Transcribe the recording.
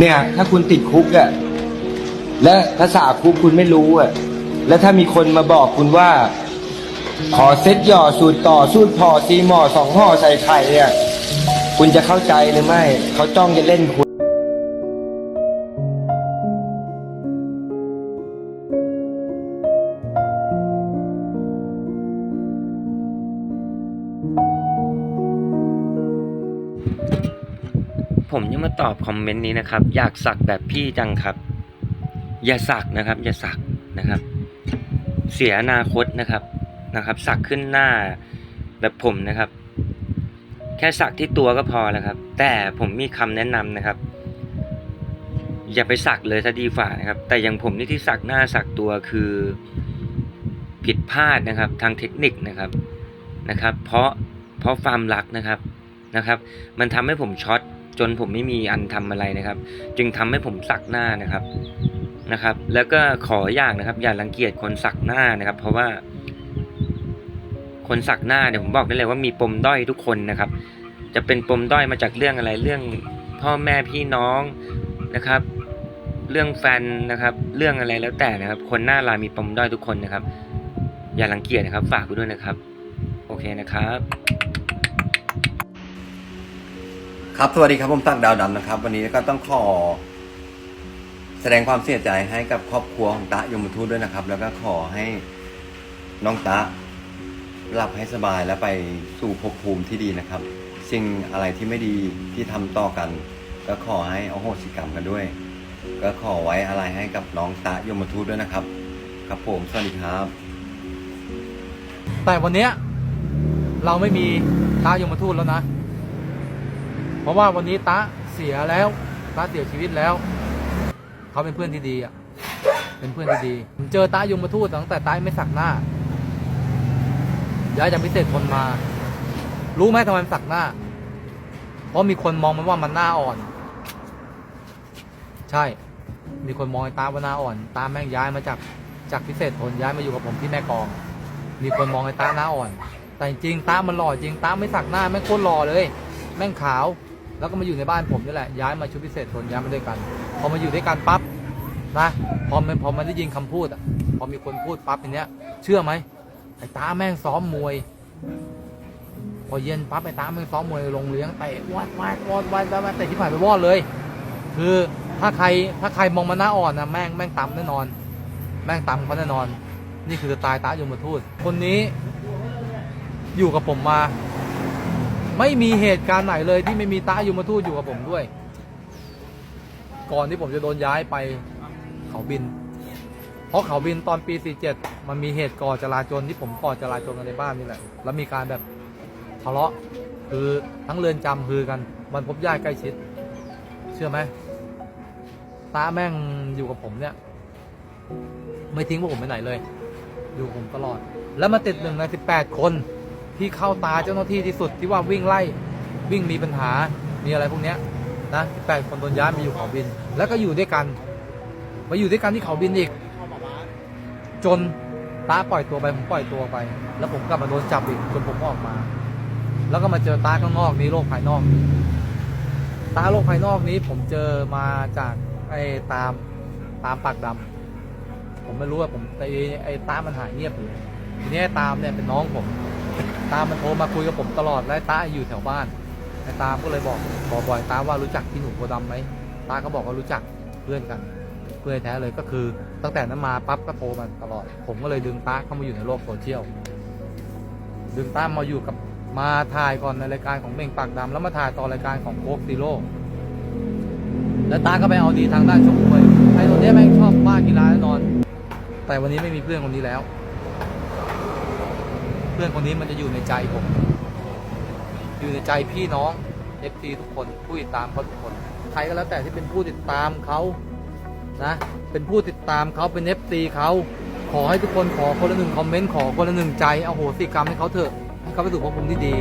เนี่ย ถ้าคุณติดคุกอะและภาษาคุกคุณไม่รู้อะแล้วถ้ามีคนมาบอกคุณว่า ขอเซ็ตหย่อสูตรต่อสูตรพอซีหมอสองห่อใส่ไข่เนี่ยคุณจะเข้าใจหรือไม่ เขาจ้องจะเล่นคุณ ผมยังมาตอบคอมเมนต์นี้นะครับ อยากสักแบบพี่จังครับ อย่าสักนะครับ อย่าสักนะครับ เสียอนาคตนะครับนะครับ สักขึ้นหน้าแบบผมนะครับ แค่สักที่ตัวก็พอแล้วครับ แต่ผมมีคำแนะนำนะครับ อย่าไปสักเลยถ้าดีฝ่านะครับ แต่อย่างผมนี่ที่สักหน้าสักตัวคือผิดพลาดนะครับ ทางเทคนิคนะครับนะครับ เพราะเพราะความรักนะครับนะครับ มันทำให้ผมช็อต จนผมไม่มีอันทำอะไรนะครับ จึงทำให้ผมสักหน้านะครับนะครับ แล้วก็ขออย่างนะครับ อย่ารังเกียจคนสักหน้านะครับ เพราะว่า คนสักหน้าเนี่ยผมบอกได้เลยว่ามีปมด้อยทุกคนนะครับ จะเป็นปมด้อยมาจากเรื่องอะไรเรื่องพ่อแม่พี่น้องนะครับ เรื่องแฟนนะครับ เรื่องอะไรแล้วแต่นะครับ คนหน้าลายมีปมด้อยทุกคนนะครับ อย่ารังเกียจนะครับ ฝากไว้ด้วยนะครับ โอเคนะครับ ครับสวัสดีครับผมตักดาวดำนะครับ วันนี้ก็ต้องขอ แสดงความเสียใจให้กับครอบครัวของตะยมทูตด้วยนะครับ แล้วก็ขอให้น้องตะหลับให้สบายและไปสู่ภพภูมิที่ดีนะครับ สิ่งอะไรที่ไม่ดีที่ทำต่อกัน ก็ขอให้อโหสิกรรมกันด้วย ก็ขอไว้อะไรให้กับน้องตะยมทูตด้วยนะครับ ครับผมสวัสดีครับ แต่วันเนี้ยเราไม่มีตายมทูตแล้วนะ เพราะว่าวันนี้ตาเสียแล้วตาเสียชีวิตแล้ว เขาเป็นเพื่อนที่ดีอะ เป็นเพื่อนที่ดีผมเจอตายมาทูตตั้งแต่ตาไม่สักหน้า ย้ายจากพิเศษคนมา รู้ไหมทำไมสักหน้า เพราะมีคนมองมันว่ามันหน้าอ่อน ใช่ มีคนมองไอ้ตาว่าหน้าอ่อน ตาแม่งย้ายมาจากจากพิเศษทนย้ายมาอยู่กับผมที่แม่กอง มีคนมองไอ้ตาหน้าอ่อน แต่จริงตามันหล่อจริงตาไม่สักหน้าแม่งโคตรหล่อเลย แม่งขาว แล้วก็มาอยู่ในบ้านผมนี่แหละย้ายมาชุดพิเศษทนย้ายมาด้วยกัน พอมาอยู่ด้วยกันปั๊บนะพอมันพอมันได้ยินคำพูดอะพอมีคนพูดปั๊บอย่างเนี้ย เชื่อไหมไอ้ตาแม่งซ้อมมวย พอเย็นปั๊บไอ้ตาแม่งซ้อมมวยลงเลี้ยงเตะวัดวัดวัดวัดวัดวัดเตะที่ผ่านไปวอดเลย คือถ้าใครถ้าใครมองมันหน้าอ่อนนะแม่งแม่งต่ำแน่นอน แม่งต่ำเขาแน่นอน นี่คือตล์ตายมทูตคนนี้อยู่กับผมมา ไม่มีเหตุการณ์ไหนเลยที่ไม่มีตายูมาทูตอยู่กับผมด้วย ก่อนที่ผมจะโดนย้ายไปเขาบิน เพราะเขาบินตอนปี 47 มันมีเหตุก่อจราจนที่ผมก่อจราจนกันในบ้านนี่แหละ แล้วมีการแบบทะเลาะคือทั้งเรือนจำคือกันมันพบญาติใกล้ชิด เชื่อไหมตาแม่งอยู่กับผมเนี่ย ไม่ทิ้งพวกผมไปไหนเลย อยู่ผมตลอด แล้วมาติดหนึ่งในสิบแปดคน ที่เข้าตาเจ้าหน้าที่ที่สุดที่ว่าวิ่งไล่วิ่งมีปัญหามีอะไรพวกเนี้ยนะแปดคนโดนย้ายมาอยู่เขาบิน แล้วก็อยู่ด้วยกัน มาอยู่ด้วยกันที่เขาบินอีก จนตาปล่อยตัวไปผมปล่อยตัวไป แล้วผมกลับมาโดนจับอีกจนผมออกมา แล้วก็มาเจอตาข้างนอกนี้โลกภายนอก ตาโลกภายนอกนี้ผมเจอมาจากไอ้ตามตามปากดำผมไม่รู้ว่าผมไอ้ไอ้ตามันหายเงียบเลยทีนี้ตามเนี่ยเป็นน้องผม ตามมันโทรมาคุยกับผมตลอดและตาอยู่แถวบ้านไอ้ตามก็เลยบอกบอกบ่อยตาว่ารู้จักพี่หนุ่มโพดำไหมตาก็บอกว่ารู้จักเพื่อนกัน เพื่อนแท้เลยก็คือ ตั้งแต่นั้นมาปั๊บก็โทรมาตลอด ผมก็เลยดึงตาเข้ามาอยู่ในโลกโซเชียลดึงตามาอยู่กับมาถ่ายก่อนในรายการของเม่งปากดำแล้วมาถ่ายต่อรายการของโคกซีโร่แล้วตาก็ไปเอาดีทางด้านชกมวยไอ้ตัวเนี้ยแม่งชอบบ้ากีฬาแน่นอน แต่วันนี้ไม่มีเพื่อนคนนี้แล้ว เพื่อนคนนี้มันจะอยู่ในใจผม อยู่ในใจพี่น้องเอฟซีทุกคนผู้ติดตามเขาทุกคนใครก็แล้วแต่ที่เป็นผู้ติดตามเขานะ เป็นผู้ติดตามเขาเป็นเอฟซีเขาขอให้ทุกคนขอคนละหนึ่งคอมเมนต์ขอคนละหนึ่งใจเอาโหสิกรรมให้เขาเถอะให้เขาไปสู่ภพภูมิที่ดี